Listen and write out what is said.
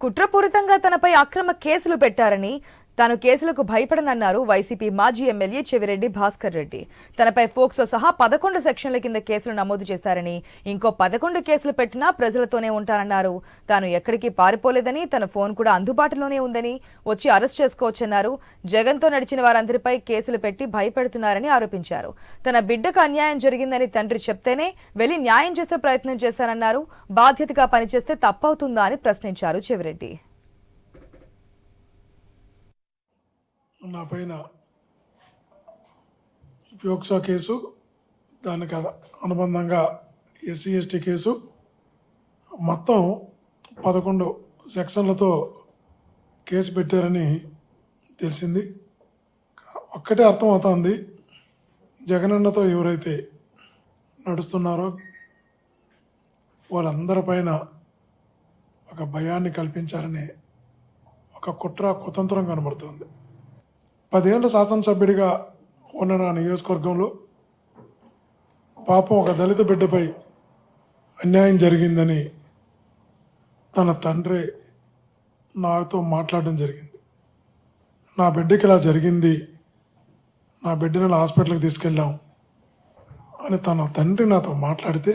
కుట్రపూరితంగా తనపై అక్రమ కేసులు పెట్టారని తాను కేసులకు భయపడనన్నారు వైసీపీ మాజీ ఎమ్మెల్యే చెవిరెడ్డి భాస్కర్ రెడ్డి. తనపై ఫోక్సో సహా పదకొండు సెక్షన్ల కింద కేసులు నమోదు చేశారని ఇంకో పదకొండు కేసులు పెట్టినా ప్రజలతోనే ఉంటారన్నారు తాను ఎక్కడికి పారిపోలేదని తన ఫోన్ కూడా అందుబాటులోనే ఉందని వచ్చి అరెస్ట్ చేసుకోవచ్చన్నారు. జగన్తో నడిచిన వారందరిపై కేసులు పెట్టి భయపెడుతున్నారని ఆరోపించారు. తన బిడ్డకు అన్యాయం జరిగిందని తండ్రి చెప్తేనే వెళ్ళి న్యాయం చేసే ప్రయత్నం చేశారన్నారు. బాధ్యతగా పనిచేస్తే తప్పవుతుందా అని ప్రశ్నించారు చెవిరెడ్డి. నా పైన ప్యోక్సా కేసు దానికి అనుబంధంగా ఎస్సీ ఎస్టీ కేసు మొత్తం పదకొండు సెక్షన్లతో కేసు పెట్టారని తెలిసింది. ఒక్కటే అర్థమవుతోంది జగనన్నతో ఎవరైతే నడుస్తున్నారో వాళ్ళందరిపైన ఒక భయాన్ని కల్పించారని ఒక కుట్ర కుతంత్రం కనబడుతుంది. పదేళ్ళ శాసనసభ్యుడిగా ఉన్న నా నియోజకవర్గంలో పాపం ఒక దళిత బిడ్డపై అన్యాయం జరిగిందని తన తండ్రి నాతో మాట్లాడడం జరిగింది. నా బిడ్డకి ఇలా జరిగింది. నా బిడ్డని హాస్పిటల్కి తీసుకెళ్ళాం అని తన తండ్రి నాతో మాట్లాడితే